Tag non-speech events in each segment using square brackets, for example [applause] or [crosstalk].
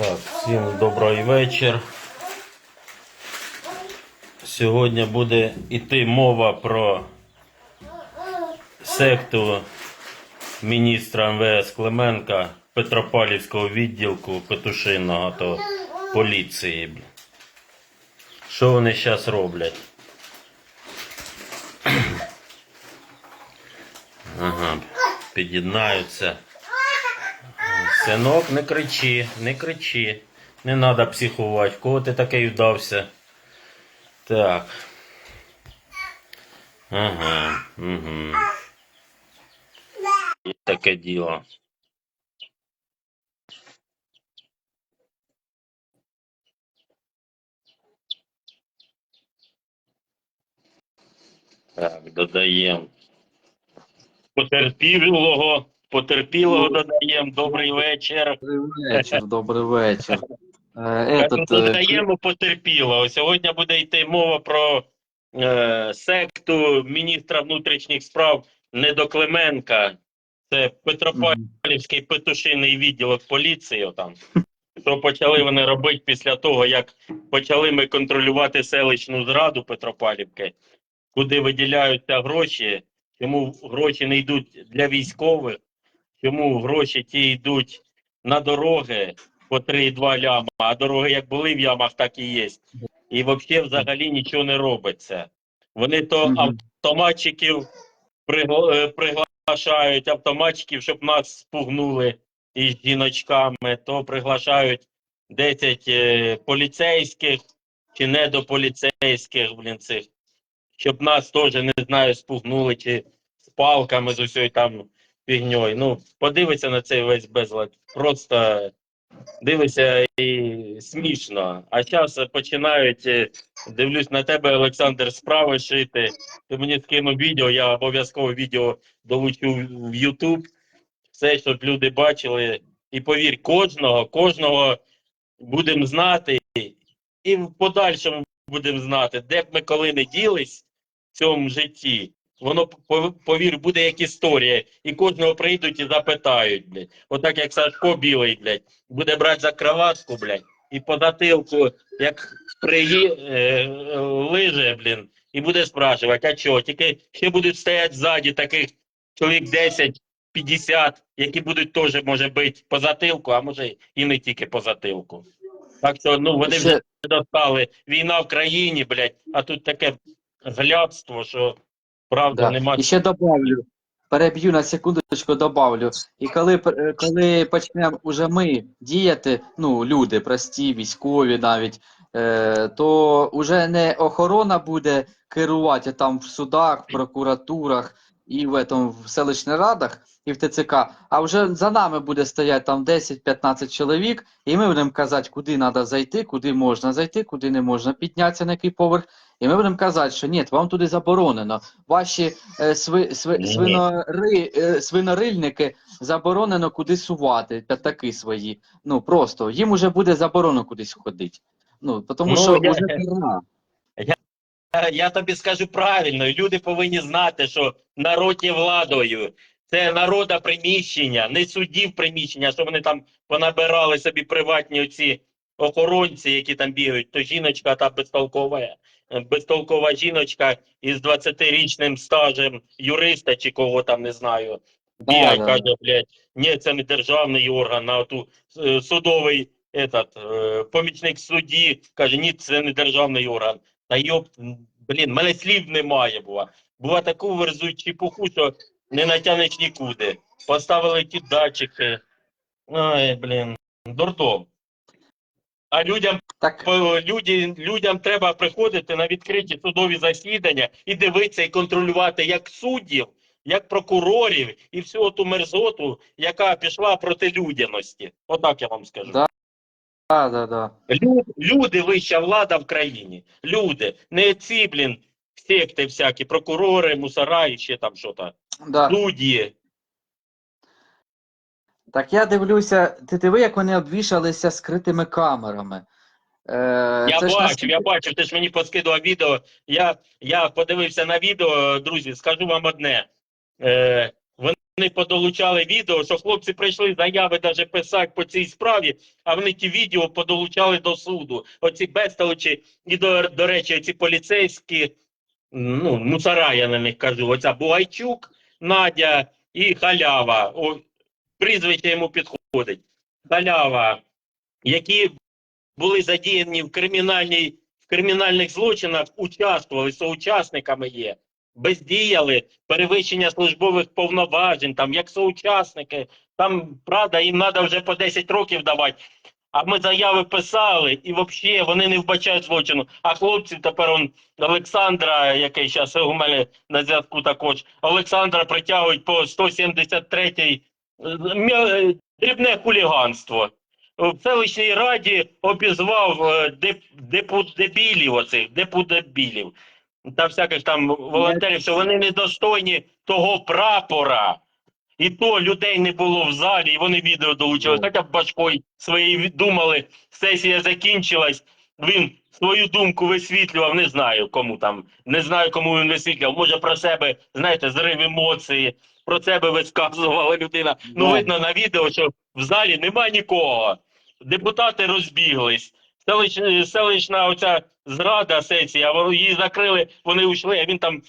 Так, всім добрий вечір. Сьогодні буде йти мова про секту міністра МВС Клименка Петропавлівського відділку Петушиного то поліції. Що вони зараз роблять? Ага, під'єднаються. Синок, не кричи, не кричи. Не треба психувати. Кого ти такий вдався? Так. Ага. Угу. І таке діло. Так, додаємо. Потерпілого, потерпілого додаємо. Добрий вечір. Добрий вечір, добрий вечір. Е, Этот, Этот, е, додаємо потерпілого. Сьогодні буде йти мова про е, секту міністра внутрішніх справ Недоклименка. Це Петропавлівський петушиний відділок поліції. Там. Що почали вони робити після того, як почали ми контролювати селищну зраду Петропавлівки, куди виділяються гроші, чому гроші не йдуть для військових, чому гроші ті йдуть на дороги по 3,2 ляма, а дороги як були в ямах, так і є. І взагалі взагалі нічого не робиться. Вони то автоматчиків е, приглашають, автоматчиків, щоб нас спугнули із жіночками, то приглашають 10 е, поліцейських чи недополіцейських, блін, цих, щоб нас теж, не знаю, спугнули чи з палками з усією там фігньою. Ну, подивися на цей весь безлад. Просто дивися і смішно. А зараз починають, е, дивлюсь на тебе, Олександр, справи шити. Ти мені скинув відео, я обов'язково відео долучу в YouTube. Все, щоб люди бачили. І повір, кожного, кожного будемо знати, і в подальшому будемо знати, де б ми коли не ділись в цьому житті. Воно пов- повір, буде як історія, і кожного прийдуть і запитають, блядь. Отак як Сашко білий, блядь, буде брати за кроватку, блядь, і по затилку, як приї, е, е, лиже, блін, і буде спрашувати, а чого? Тільки ще будуть стояти ззаді таких чоловік 10, 50, які будуть теж, може бити по затилку, а може і не тільки по затилку. Так що, ну, вони вже достали. Війна в країні, блядь, а тут таке глядство, що правда да. нема. І ще добавлю, переб'ю на секундочку, добавлю. І коли, е, коли почнемо уже ми діяти, ну, люди прості, військові навіть, е, то вже не охорона буде керувати там в судах, в прокуратурах і в, этом, в селищних радах, і в ТЦК, а вже за нами буде стояти там 10-15 чоловік, і ми будемо казати, куди треба зайти, куди можна зайти, куди не можна піднятися на який поверх. І ми будемо казати, що ні, вам туди заборонено. Ваші е, сви, сви, свинори, е, свинорильники заборонено куди сувати, п'ятаки свої. Ну просто їм уже буде заборонено кудись ходити. Ну, тому Ну, що я- вже. Я, я тобі скажу правильно, люди повинні знати, що народ є владою. Це народа приміщення, не суддів приміщення, що вони там понабирали собі приватні оці охоронці, які там бігають. То жіночка та безтолкова, е, безтолкова жіночка із 20-річним стажем юриста чи кого там не знаю. Да, да, каже, блядь, ні, це не державний орган, а ту е, судовий этот, е, помічник судді каже, ні, це не державний орган. Та йоп, блін, мене слів немає, бува. Бува таку верзуть чепуху, що не натягнеш нікуди. Поставили ті датчики. Ай, блін, дурдом. А людям Так, люди, людям треба приходити на відкриті судові засідання і дивитися і контролювати як суддів, як прокурорів і всю ту мерзоту, яка пішла проти людяності. Отак я вам скажу. Да. да, да, да. Лю- Люди вища влада в країні. Люди, не ці, блін, секти всякі, прокурори, мусора і ще там що-то. Да. Судді. Так я дивлюся, ти диви, як вони обвішалися скритими камерами. Е, Я це ж бачив, наскільки- я бачив, ти ж мені поскидував відео. Я, я подивився на відео, друзі, скажу вам одне. Е, вони подолучали відео, що хлопці прийшли заяви навіть писати по цій справі, а вони ті відео подолучали до суду. Оці безтолочі, і до, до речі, ці поліцейські, ну, мусора, я на них кажу, оця Бугайчук, Надя і Халява. О, прізвище йому підходить. Халява, які були задіяні в кримінальній в кримінальних злочинах, участвували, соучасниками є, бездіяли, перевищення службових повноважень, там як соучасники. Там правда, їм треба вже по 10 років давати. А ми заяви писали, і взагалі вони не вбачають злочину. А хлопці тепер он Олександра, який зараз у мене на зв'язку також, Олександра притягують по 173-й е, мя- дрібне хуліганство в селищній раді обізвав е, деп, депутебілів оцих, депутебілів та всяких там волонтерів, що вони недостойні того прапора. І то людей не було в залі, і вони відео долучили. Ну. Хоча б башкою своєю думали, сесія закінчилась, він свою думку висвітлював, не знаю кому там, не знаю, кому він висвітлював. Може про себе, знаєте, зрив емоції, про себе висказувала людина. Ну, видно на відео, що в залі немає нікого. Депутати розбіглись. Селищ, селищна оця зрада сесія, її закрили, вони ушли, а він там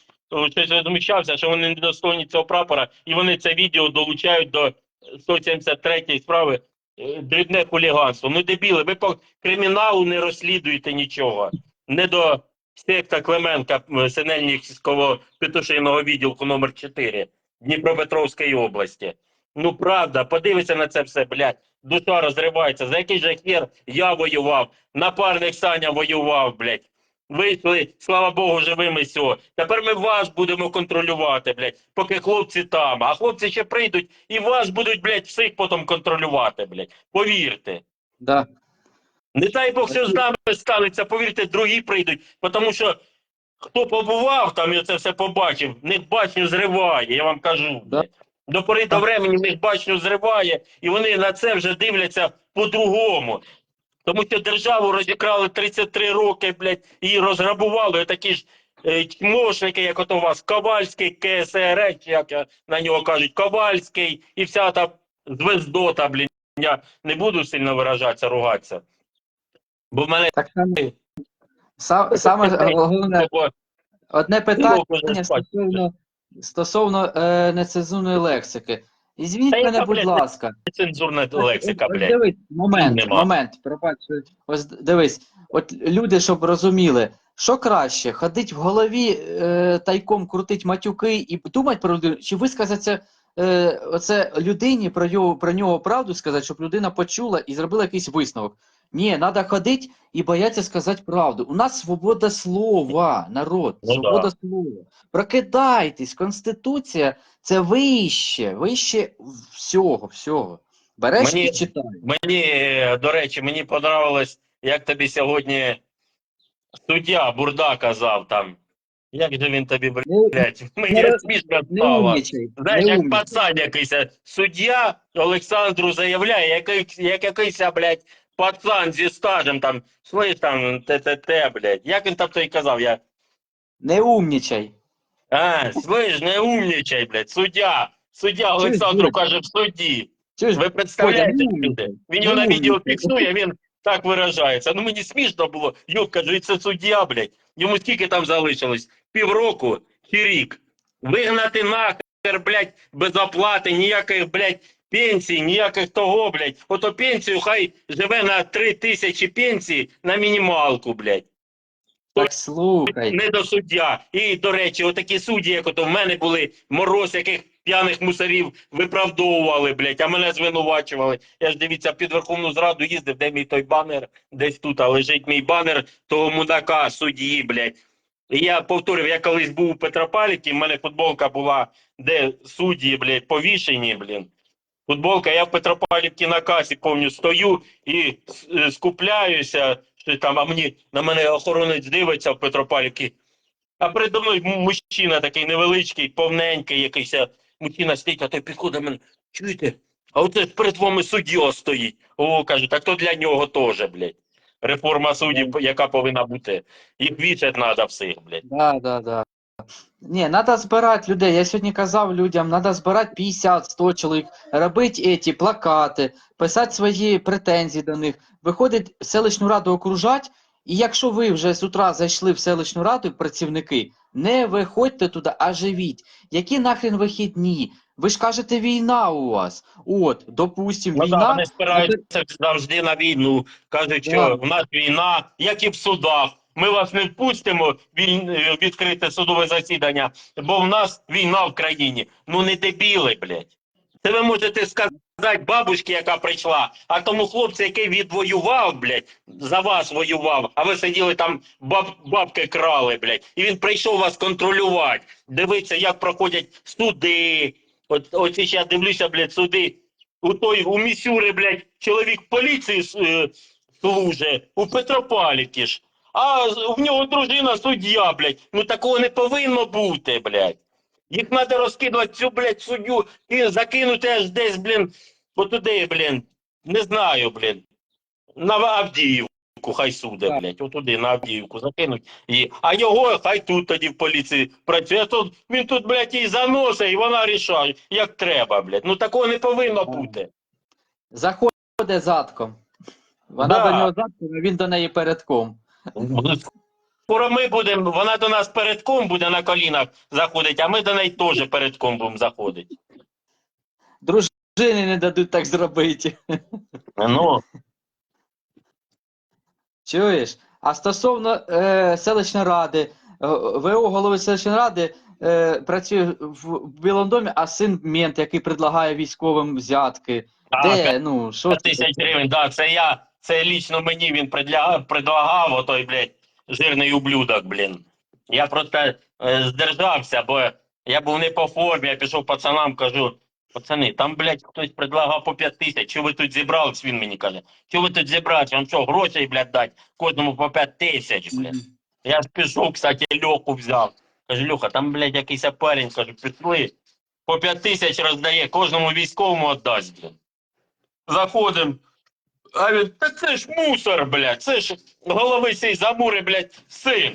щось розміщався, що вони недостойні цього прапора, і вони це відео долучають до 173 справи е, дрібне хуліганство. Ну, дебіли, ви по криміналу не розслідуєте нічого. Не до секта Клименка м, Синельниківського петушиного відділку номер 4 Дніпропетровської області. Ну, правда, подивися на це все, блядь. Душа розривається. За який же хер я воював, напарник Саня воював, блядь. Вийшли, слава Богу, живими з цього. Тепер ми вас будемо контролювати, блядь, поки хлопці там. А хлопці ще прийдуть і вас будуть, блядь, всіх потім контролювати, блядь. Повірте. Да. Не дай Бог, що з нами станеться, повірте, другі прийдуть, тому що хто побував там і це все побачив, в них бачню зриває, я вам кажу. Да. До пори до времени в них бачню зриває, і вони на це вже дивляться по-другому. Тому що державу розікрали 33 роки, блядь, і розграбували такі ж е, чмошники, як ото у вас Ковальський, КСР, як на нього кажуть, Ковальський і вся та звездота, блін. Я не буду сильно виражатися, ругатися. Бо в мене Так само, саме головне, одне питання стосовно, стосовно е, нецензурної лексики. Ізвініть Та яка, мене, будь блядь, ласка. цензурна лексика, Ось блядь. Дивись, момент, Нема. момент, пробач. Ось дивись, от люди, щоб розуміли, що краще, ходить в голові е, тайком крутить матюки і думати про людину, чи висказатися е, оце людині про його про нього правду сказати, щоб людина почула і зробила якийсь висновок. Ні, треба ходити і боятися сказати правду. У нас свобода слова, народ, Ну свобода слова. Прокидайтесь, Конституція це вище, вище всього, всього. Береш Мені- і читай. Мені, до речі, мені понравилось, як тобі сьогодні суддя Бурда казав там. Як же він тобі, блядь, мені смішно стало. Знаєш, як пацан якийсь. Суддя Олександру заявляє, який, як якийсь, блядь, пацан зі стажем там, слиш там, ТТТ, блядь. Як він там той казав? Я... Не умнічай. А, слиш, не умнічай, блядь, суддя. Суддя Олександру каже в суді. Чуєш, Ви представляєте, Коля, не люди? Він його на відео фіксує, він так виражається. Ну мені смішно було. Юк, кажу, і це суддя, блядь. Йому скільки там залишилось? Півроку чи рік. Вигнати нахер, блядь, без оплати, ніяких, блядь, пенсій, ніяких того, блядь. Ото пенсію хай живе на три тисячі пенсій на мінімалку, блядь. Так слухай. Не до суддя. І, до речі, отакі судді, як ото в мене були, мороз, яких п'яних мусорів виправдовували, блядь, а мене звинувачували. Я ж дивіться, під Верховну Зраду їздив, де мій той банер, десь тут, а лежить мій банер того мудака, судді, блядь. І я повторюю, я колись був у Петропавлівці, в мене футболка була, де судді, блядь, повішені, блін. Футболка, я в Петропавлівці на касі, повню, стою і е, скупляюся, що там, а мені на мене охоронець дивиться в Петропавлівці. А передо мною мужчина такий невеличкий, повненький, якийсь а, мужчина стоїть, а той підходить до мене. Чуєте? А оце перед вами суддя стоїть. О, кажу, так то для нього теж, блядь. Реформа суддів, яка повинна бути. Їх вішать треба всіх, блядь. Да, да, да. Ні, треба збирати людей. Я сьогодні казав людям, треба збирати 50-100 чоловік, робити ці плакати, писати свої претензії до них, виходить селищну раду окружати, і якщо ви вже з утра зайшли в селищну раду, працівники, не виходьте туди, а живіть. Які нахрен вихідні? Ви ж кажете, війна у вас. От, допустим, Ну, да, війна. вони спираються завжди на війну. Кажуть, що Да. в нас війна, як і в судах. Ми вас не впустимо е, відкрите судове засідання, бо в нас війна в країні. Ну не дебіли, блядь. Це ви можете сказати бабушці, яка прийшла, а тому хлопцю, який відвоював, блядь, за вас воював, а ви сиділи там, баб, бабки крали, блядь, і він прийшов вас контролювати. Дивиться, як проходять суди. От, оці я дивлюся, блядь, суди. У той, у Місюри, блядь, чоловік поліції е, служить, у Петропавлівці ж. А в нього дружина суддя, блядь. Ну такого не повинно бути, блядь. Їх треба розкидувати цю, блядь, суддю і закинути аж десь, блін, отуди, блін. Не знаю, блін. На Авдіївку хай суде, блядь. Отуди, на Авдіївку закинуть. І... А його хай тут тоді в поліції працює. А Тут, він тут, блядь, її заносить, і вона рішає, як треба, блядь. Ну такого не повинно бути. Заходить задком. Вона Да. до нього задком, а він до неї передком. Скоро ми будемо, вона до нас передком буде на колінах заходить, а ми до неї теж передком будемо заходити. Дружини не дадуть так зробити. Ну, Чуєш? А стосовно е, селищної ради, е, ВО голови селищної ради е, працює в, Білому домі, а син мент, який предлагає військовим взятки. а, Де? Ну, що 5 тисяч гривень, да, це я, це лічно мені він предлагав, предлагав отой, блядь, жирний ублюдок, блін. Я просто е, здержався, бо я був не по формі, я пішов пацанам, кажу, пацани, там, блядь, хтось предлагав по 5 тисяч, що ви тут зібрались, він мені каже, що ви тут зібрались, вам що, грошей, блядь, дать, кожному по 5 тисяч, блядь. Я ж пішов, кстати, Льоху взяв. Кажу, Льоха, там, блядь, якийсь парень, кажу, пішли. По 5 тисяч роздає, кожному військовому віддасть, блядь. Заходимо. А він, та це ж мусор, блядь, це ж голови сей замури, блядь, син.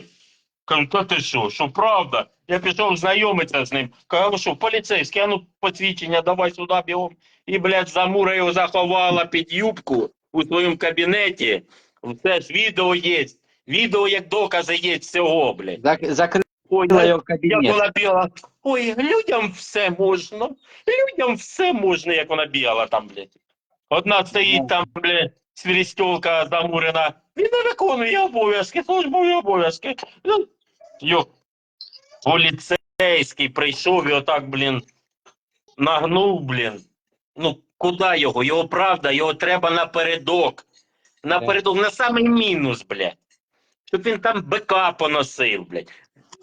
Кажу, та ти що, що правда? Я пішов знайомитися з ним. Кажу, що поліцейський, а ну посвідчення давай сюди бігом. І, блядь, замура його заховала під юбку у своєму кабінеті. Все ж відео є. Відео як докази є всього, блядь. Зак- Закрила Ой, його в як кабінет. вона бігала. Ой, людям все можна. Людям все можна, як вона бігала там, блядь. Одна стоїть там, блядь, свіристьолка замурена. Він не виконує обов'язки, службові обов'язки. Ну, Йо. Поліцейський прийшов і отак, блін, нагнув, блін. Ну, куди його? Його правда, його треба напередок. Напередок, на самий мінус, блядь. Щоб він там бика поносив, блядь.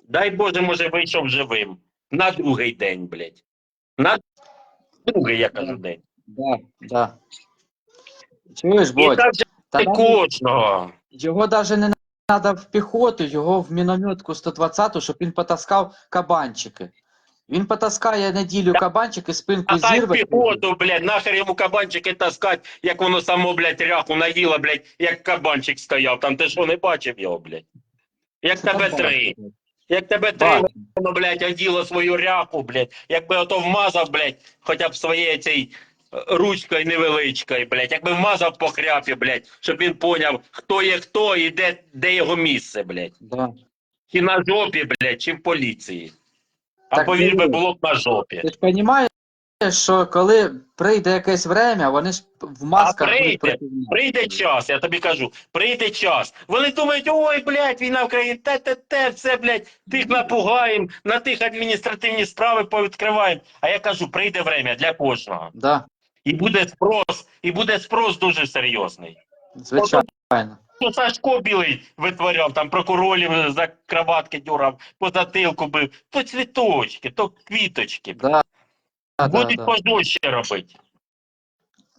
Дай Боже, може, вийшов живим. На другий день, блядь. На другий, я кажу, день. Да, да. Чуєш, І Бодь? так же Та навіть кожного. Його навіть не треба в піхоту, його в мінометку 120-ту, щоб він потаскав кабанчики. Він потаскає неділю кабанчики, спинку А хай зірве. піхоту, блядь, нахер йому кабанчики таскать, як воно само, блядь, ряху наїло, блядь, як кабанчик стояв. Там ти що не бачив його, блядь? Як тебе три. Як тебе три, Бачу. воно, блядь, оділо свою ряху, блядь. Якби ото вмазав, блядь, хоча б своєю цей ручкою невеличкою, блядь. Якби вмазав по хряпі, блядь, щоб він поняв, хто є хто і де, де його місце, блядь. Да. Чи на жопі, блядь, чи в поліції. А Так повір би, було б на жопі. Ти ж розумієш, що коли прийде якесь время, вони ж в масках прийде, будуть. Прийде час, я тобі кажу, прийде час. Вони думають, ой, блядь, війна в країні, те-те-те, все, блядь, тих напугаємо, на тих адміністративні справи повідкриваємо. А я кажу, прийде время для кожного. Да, І буде спрос, і буде спрос дуже серйозний. звичайно. Ну, Сашко білий витворяв, там прокурорів за кроватки дюрав, по затилку бив. То цвіточки, то квіточки. Да, да, да, Будуть да. робити.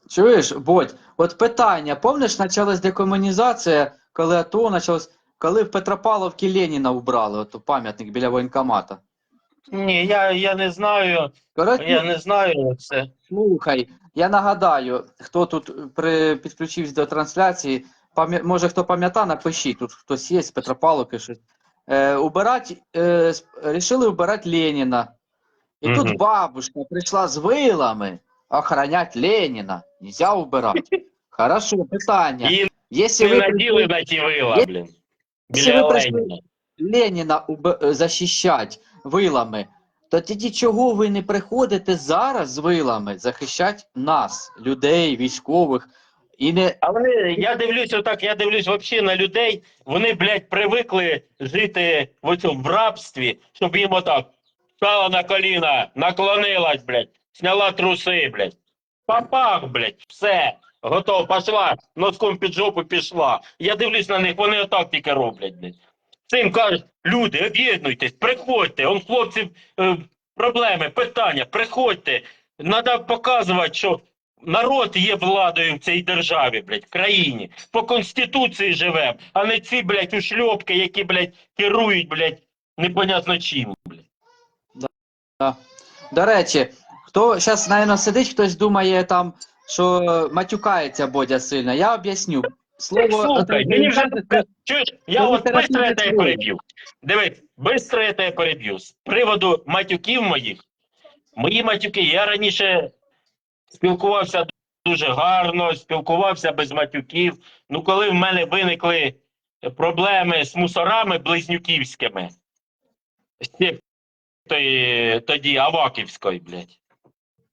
Чуєш, Бодь, от питання, помниш, почалась декомунізація, коли АТО почалось, коли в Петропавловці Леніна вбрали, от пам'ятник біля воєнкомата. Ні, я, я не знаю, Коротше, я не знаю це. Слухай, я нагадаю, хто тут при, підключився до трансляції, пам'я- може хто пам'ятає, напишіть, тут хтось є з Петропавловки, щось. е, убирать, е, рішили убирати Леніна. І Мгм. тут бабушка прийшла з вилами охранять Леніна. Нельзя убирати. Хорошо, питання. І не ви наділи на ті вила, блін. Якщо Біля ви прийшли- Леніна. Леніна уб- е, вилами, то тоді чого ви не приходите зараз з вилами захищати нас, людей, військових, і не А вони, я дивлюсь отак, я дивлюсь взагалі на людей, вони, блядь, привикли жити в цьому в рабстві, щоб їм отак стала на коліна, наклонилась, блядь, сняла труси, блядь. Папах, блядь, все, готово, пішла, носком під жопу пішла. Я дивлюсь на них, вони отак тільки роблять, блядь. Цим кажуть, люди, об'єднуйтесь, приходьте, он хлопців е, проблеми, питання, приходьте. Треба показувати, що народ є владою в цій державі, блядь, в країні. По Конституції живемо, а не ці, блядь, ушльопки, які, блядь, керують, блядь, непонятно чим, блядь. До речі, хто зараз, напевно, сидить, хтось думає там, що матюкається Бодя сильно. Я об'ясню. Слово Слухай, мені вже чуєш, я от быстро я тебе переб'ю. Дивись, быстро я тебе переб'ю. З приводу матюків моїх, мої матюки, я раніше спілкувався дуже гарно, спілкувався без матюків. Ну, коли в мене виникли проблеми з мусорами близнюківськими, ще тої- тоді Аваківської, блядь.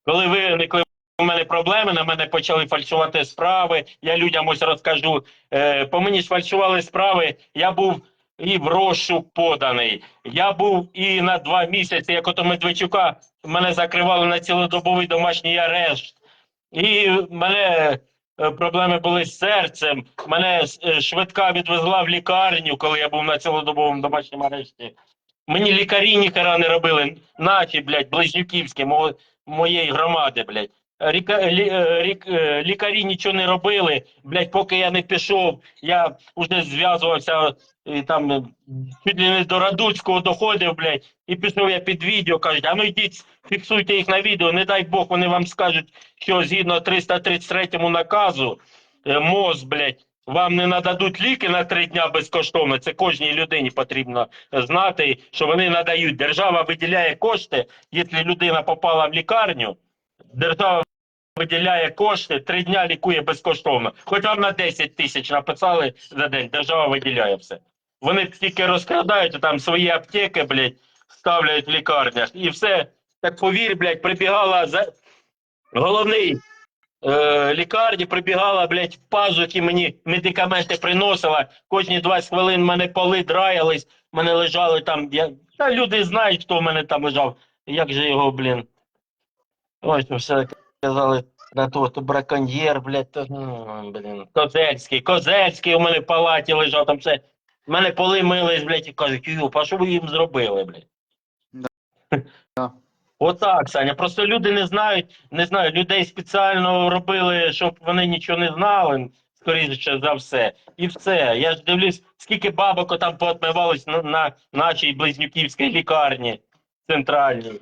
Коли виникли у мене проблеми, на мене почали фальшувати справи. Я людям ось розкажу. Е, по мені сфальшували справи. Я був і в розшук поданий. Я був і на два місяці, як ото Медведчука, мене закривали на цілодобовий домашній арешт. І мене е, проблеми були з серцем. Мене е, швидка відвезла в лікарню, коли я був на цілодобовому домашньому арешті. Мені лікарі ніхера не робили. Наші, блядь, близнюківські, мо- моєї громади, блядь. Е, е, лікарі нічого не робили, блядь, поки я не пішов, я вже зв'язувався і там е, чуть не до Радуцького доходив, блядь, і пішов я під відео, кажуть, а ну йдіть, фіксуйте їх на відео, не дай Бог, вони вам скажуть, що згідно 333 наказу МОЗ, блядь, вам не нададуть ліки на три дня безкоштовно. Це кожній людині потрібно знати, що вони надають. Держава виділяє кошти, якщо людина попала в лікарню, держава виділяє кошти, три дня лікує безкоштовно. Хоч вам на 10 тисяч написали за день, держава виділяє все. Вони тільки розкрадають там свої аптеки, блядь, ставляють в лікарнях. І все. Так повір, блядь, прибігала за головний е, лікарні, прибігала, блядь, в пазухи мені медикаменти приносила. Кожні 20 хвилин мене поли драялись, мене лежали там. Я... Та люди знають, хто в мене там лежав. Як же його, блін. Ось все казали на то, то браконьєр, блядь, то, ну, блін, Козельський, Козельський у мене в палаті лежав, там все. Мене поли мились, блядь, і кажуть, Юп, а що ви їм зробили, блядь? [laughs] Да. Отак, Саня. Просто люди не знають, не знаю, людей спеціально робили, щоб вони нічого не знали, скоріше за все. І все. Я ж дивлюсь, скільки бабок там поотмивалось на, на нашій близнюківській лікарні центральній.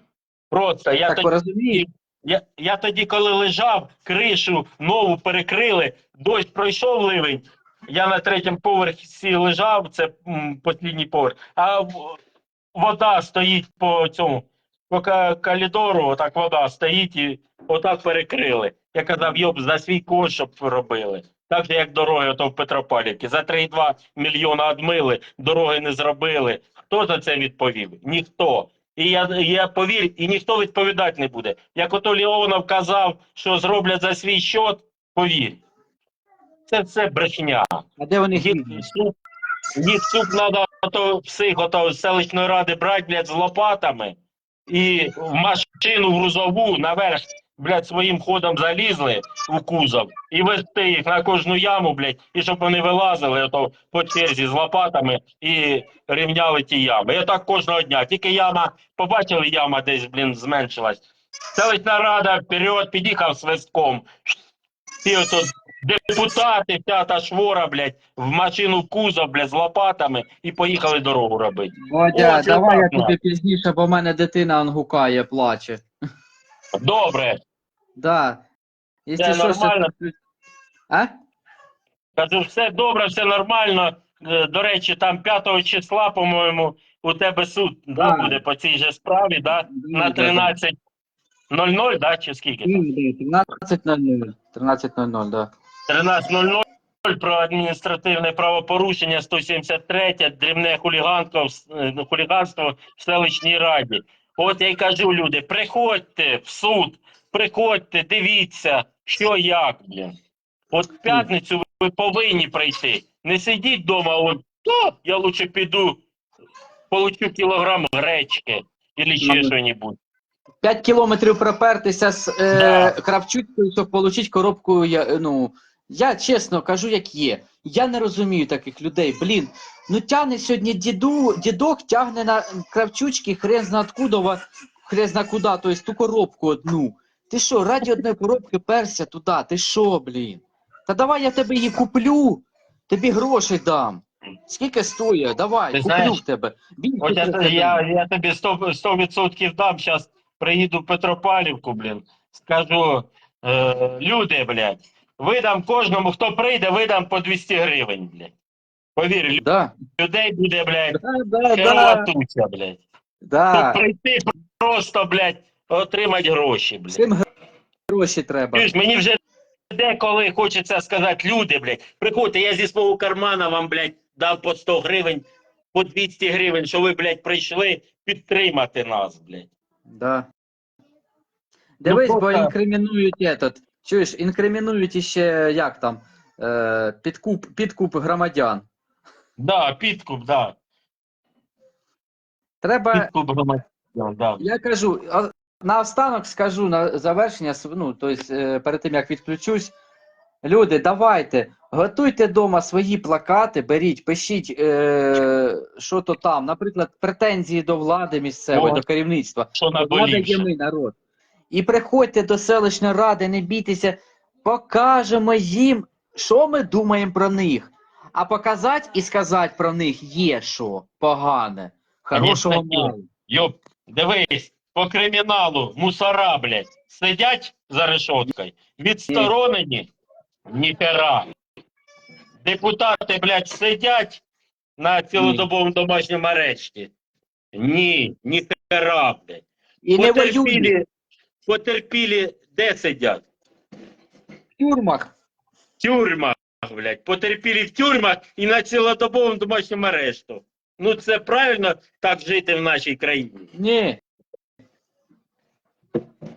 Просто я так тоді розумієте. Я, я тоді, коли лежав, кришу нову перекрили, дощ пройшов ливень. Я на третьому поверсі лежав, це м, останній поверх, а вода стоїть по цьому, по коридору, отак вода стоїть і отак перекрили. Я казав, йоб, за свій кошт, щоб робили. Так же, як дороги ото в Петропавлівці. За 3,2 мільйона одмили, дороги не зробили. Хто за це відповів? Ніхто. І я, я повір, і ніхто відповідати не буде. Як ото Леонов казав, що зроблять за свій счет, повір. Це все брехня. А де вони суп, їх суп треба ото всіх ото селищної ради брати, блядь, з лопатами і в машину грузову наверх, блядь, своїм ходом залізли в кузов і вести їх на кожну яму, блядь, і щоб вони вилазили ото по черзі з лопатами і рівняли ті ями. І так кожного дня. Тільки яма, побачили, яма десь, блін, зменшилась. Селищна рада вперед під'їхав свистком. Ті ото депутати, вся та швора, блядь, в машину в кузов, блядь, з лопатами і поїхали дорогу робити. Ось давай я отак, тобі пізніше, бо в мене дитина он гукає, плаче. Добре. Да. Якщо Це що, нормально. А? Кажу, все добре, все нормально. е, до речі, там 5 числа, по-моєму, у тебе суд да, буде по цій же справі, да? на 13.00, да, чи скільки? там? 13.00. 13.00, да. 13.00 про адміністративне правопорушення 173, дрібне хуліганство, в- е, хуліганство в селищній раді. От я й кажу, люди, приходьте в суд, приходьте, дивіться, що як, блін. От в п'ятницю ви повинні прийти. Не сидіть вдома, от, то я лучше піду, получу кілограм гречки або ще щось. 5 кілометрів пропертися з е, Да. Кравчуцькою, щоб отримати коробку. Я, е, ну, я чесно кажу, як є. Я не розумію таких людей. Блін, ну тягне сьогодні діду, дідок тягне на Кравчучки, хрен зна откуда, хрен зна куди, тобто ту коробку одну. Ти що, раді одної коробки перся туди, ти що, блін? Та давай я тебе її куплю, тобі грошей дам. Скільки стоїть? Давай, Ти куплю знаєш, в тебе. Більше От я, трохи я, дам. я тобі 100%, 100% дам, зараз приїду в Петропавлівку, блін, скажу, е, люди, блядь, видам кожному, хто прийде, видам по 200 гривень, блядь. Повір, лю- Да, людей буде, блядь, да, да, да, туча, блядь. да. Прийти просто, блядь, отримати гроші, блядь. Всім гроші треба. Чуєш, мені вже деколи хочеться сказати, люди, блядь, приходьте, я зі свого кармана вам, блядь, дав по 100 гривень, по 200 гривень, що ви, блядь, прийшли підтримати нас, блядь. Да. Дивись, бо просто- інкримінують этот. Чуєш, інкримінують іще як там? Е, підкуп, підкуп громадян. Да, підкуп, да. Треба, Підкуп громадян, да. я кажу, а, наостанок скажу на завершення, ну, тобто, перед тим як відключусь. Люди, давайте, готуйте вдома свої плакати, беріть, пишіть, е, що то там, наприклад, претензії до влади місцевої, О. до керівництва. Що Влада є ми, народ. І приходьте до селищної ради, не бійтеся, покажемо їм, що ми думаємо про них. А показати і сказати про них є що погане. Хорошого мало. Йоп, дивись, по криміналу мусора, блядь, сидять за решоткою, відсторонені, ніхера. Депутати, блядь, сидять на цілодобовому домашньому арешті. Ні, ніхера, блядь. І не воюють потерпілі де сидять? в тюрмах. В тюрмах, блядь. Потерпілі в тюрмах і на цілодобовому домашньому арешту. Ну це правильно так жити в нашій країні. Ні.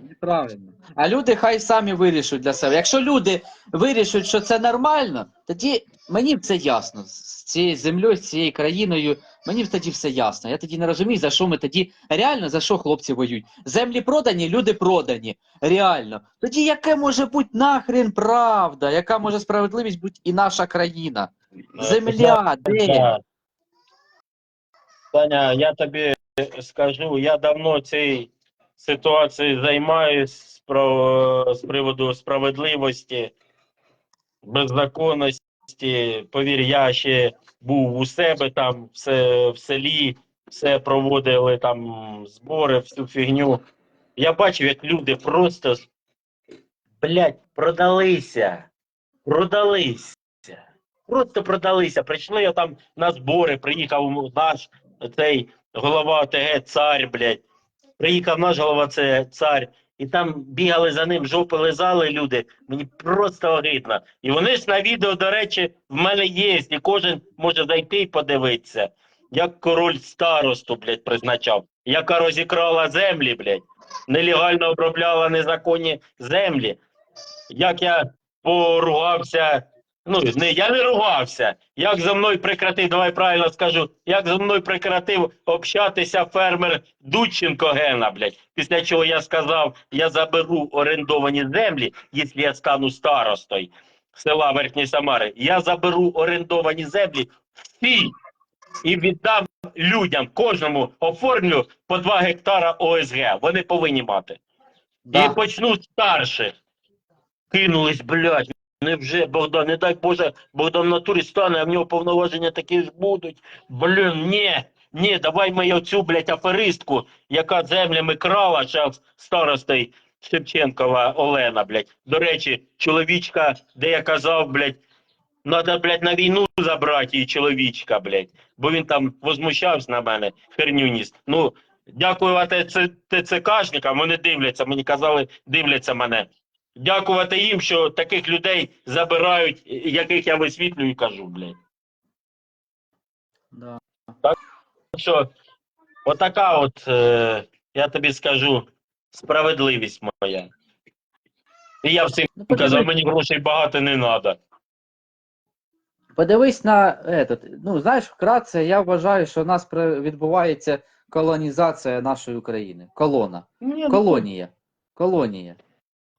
Неправильно. А люди хай самі вирішать для себе. Якщо люди вирішать, що це нормально, тоді мені це ясно. З цією землею, з цією країною, мені тоді все ясно. Я тоді не розумію, за що ми тоді реально за що хлопці воюють. Землі продані, люди продані. Реально. Тоді яке може бути нахрен правда? Яка може справедливість бути і наша країна? Земля, де? Да. Таня, я тобі скажу, я давно цією ситуацією займаюсь з, приводу справедливості, беззаконності. Повір, я ще був у себе там в, се- в селі, все проводили там збори, всю фігню. Я бачив, як люди просто, блядь, продалися. Продалися. Просто продалися. Прийшли я там на збори, приїхав наш цей голова ОТГ цар, блядь. Приїхав наш голова це цар, і там бігали за ним, жопи лизали люди. Мені просто огидно. І вони ж на відео, до речі, в мене є, і кожен може зайти і подивитися, як король старосту, блядь, призначав, яка розікрала землі, блядь, нелегально обробляла незаконні землі. Як я поругався Ну, не, я не ругався. Як за мною прекратив, давай правильно скажу, як за мною прекратив общатися фермер Дудченко Гена, блядь. Після чого я сказав, я заберу орендовані землі, якщо я стану старостою села Верхньої Самари. Я заберу орендовані землі всі і віддам людям, кожному оформлю по 2 гектара ОСГ. Вони повинні мати. Да. І почну старших. Кинулись, блядь. Невже Богдан, не дай Боже, Богдан в натурі стане, а в нього повноваження такі ж будуть. Блін, ні, ні, давай ми оцю, блядь, аферистку, яка землями крала, зараз старостою Шевченкова Олена, блядь. До речі, чоловічка, де я казав, блядь, Надо, блядь, на війну забрати її чоловічка, блядь. Бо він там возмущався на мене, херню ніс. Ну, Ц- ТЦКшникам, вони дивляться, мені казали, дивляться мене. Дякувати їм, що таких людей забирають, яких я висвітлюю і кажу, блядь. Да. що отака от, е, я тобі скажу, справедливість моя. І я всім Ну, казав, мені грошей багато не треба. подивись на этот, ну знаєш, вкратце, я вважаю, що у нас відбувається колонізація нашої України. Колона. Колонія. Колонія.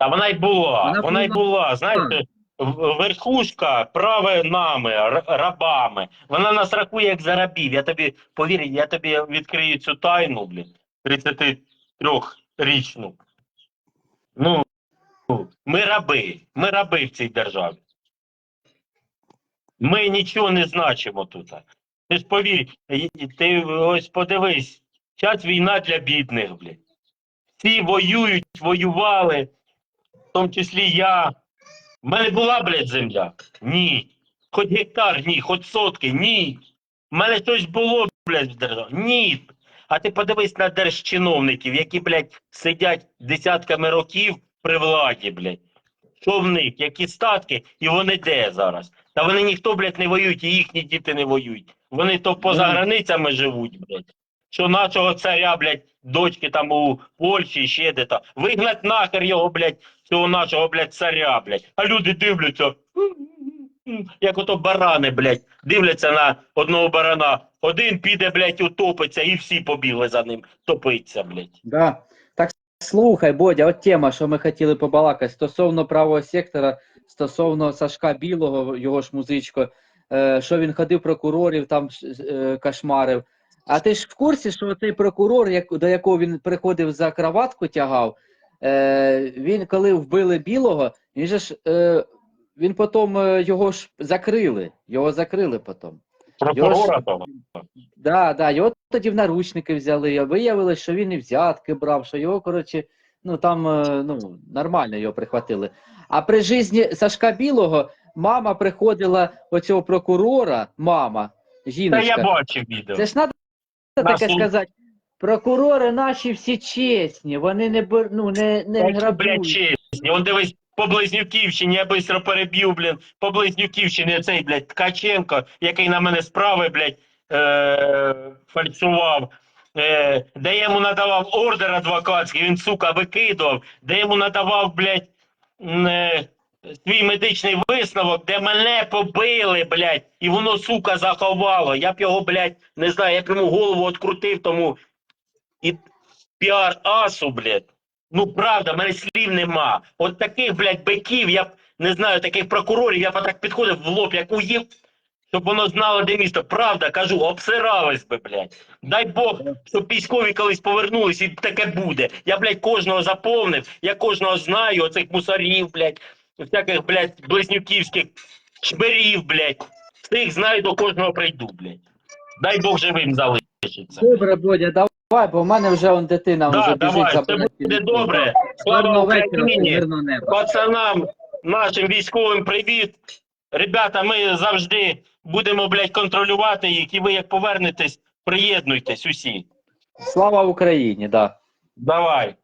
Та вона й була, Вона вона, й була. Знаєте, верхушка праве нами, рабами. Вона нас рахує як за рабів. Я тобі повір, я тобі відкрию цю тайну, блін, 33-річну. Ну, ми раби, ми раби в цій державі. Ми нічого не значимо тут. Ти ж повір, ти ось подивись, зараз війна для бідних, блін. Всі воюють, воювали, в тому числі я. В мене була, блядь, земля? Ні. Хоч гектар, ні, хоч сотки, ні. В мене щось було, блядь, в державі. Ні. А ти подивись на держчиновників, які, блядь, сидять десятками років при владі, блядь. Що в них, які статки, і вони де зараз? Та вони ніхто, блядь, не воюють, і їхні діти не воюють. Вони то поза границями живуть, блядь. Що нашого царя, блядь, дочки там у Польщі ще де-то. Вигнать нахер його, блядь, цього нашого, блядь, царя, блядь. А люди дивляться. Як ото барани, блядь, дивляться на одного барана. Один піде, блядь, утопиться, і всі побігли за ним топиться, блядь. Да. Так слухай, Бодя, от тема, що ми хотіли побалакати стосовно правого сектора, стосовно Сашка Білого, його ж музичко, е, що він ходив прокурорів, там е, кошмарив. А ти ж в курсі, що цей прокурор, до якого він приходив за краватку тягав, е, він коли вбили білого, він же ж е, він потім е, його ж закрили. Його закрили потім. Прокурора того. Да, да, його тоді в наручники взяли, а виявилось, що він і взятки брав, що його, коротше, ну там е, ну, нормально його прихватили. А при житті Сашка Білого мама приходила оцього прокурора, мама, Та жіночка. я бачив відео. Це ж треба На таке сказати. Прокурори наші всі чесні, вони не бер, ну, не, не блядь, грабують. чесні. Он дивись, по Близнюківщині, я быстро переб'ю, блін, по Близнюківщині цей, блядь, Ткаченко, який на мене справи, блядь, е- фальшував. Е, де я йому надавав ордер адвокатський, він, сука, викидував, де йому надавав, блядь, м, е, свій медичний висновок, де мене побили, блядь, і воно, сука, заховало. Я б його, блядь, не знаю, я б йому голову відкрутив тому і піар-асу, блядь. Ну, правда, в мене слів нема. От таких, блядь, биків, я б не знаю, таких прокурорів, я б так підходив в лоб, як уїв, щоб воно знало, де місто. Правда, кажу, обсирались би, блядь. Дай Бог, щоб військові колись повернулись і таке буде. Я, блядь, кожного заповнив, я кожного знаю, оцих мусорів, блядь, всяких, блядь, близнюківських чмирів, блядь. Всіх знаю, до кожного прийду, блядь. Дай Бог живим залишиться. Добре, Бодя, давай, бо в мене вже он дитина Да, вже біжить давай, за все буде добре. Слава Україні! Пацанам, нашим військовим привіт. Ребята, ми завжди будемо, блядь, контролювати їх, і ви як повернетесь, приєднуйтесь усі. Слава Україні, да. Давай.